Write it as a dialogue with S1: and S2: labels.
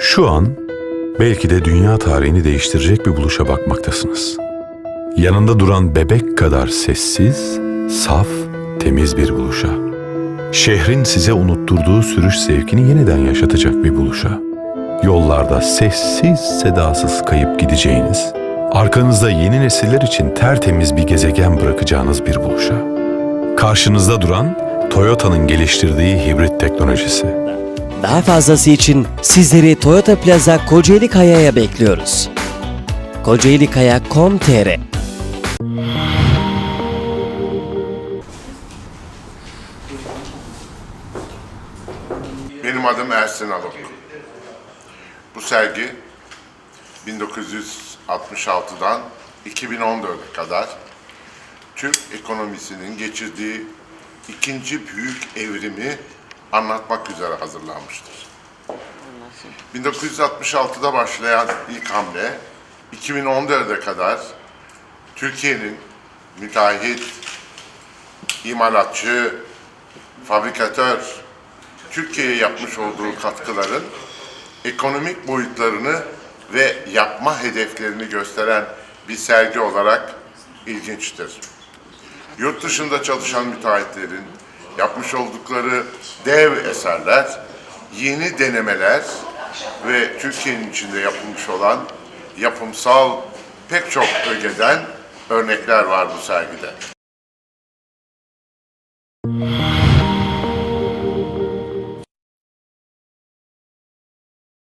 S1: Şu an belki de dünya tarihini değiştirecek bir buluşa bakmaktasınız. Yanında duran bebek kadar sessiz, saf, temiz bir buluşa. Şehrin size unutturduğu sürüş zevkini yeniden yaşatacak bir buluşa. Yollarda sessiz sedasız kayıp gideceğiniz, arkanızda yeni nesiller için tertemiz bir gezegen bırakacağınız bir buluşa. Karşınızda duran Toyota'nın geliştirdiği hibrit teknolojisi.
S2: Daha fazlası için sizleri Toyota Plaza Kocaeli Kaya'ya bekliyoruz. kocaelikaya.com.tr
S3: Benim adım Ersin Alok. Bu sergi 1966'dan 2014'e kadar Türk ekonomisinin geçirdiği ikinci büyük evrimi anlatmak üzere hazırlanmıştır. 1966'da başlayan ilk hamle 2014'e kadar Türkiye'nin müteahhit, imalatçı, fabrikatör, Türkiye'ye yapmış olduğu katkıların ekonomik boyutlarını ve yapma hedeflerini gösteren bir sergi olarak ilginçtir. Yurt dışında çalışan müteahhitlerin yapmış oldukları dev eserler, yeni denemeler ve Türkiye'nin içinde yapılmış olan yapımsal pek çok ögeden örnekler var bu sergide.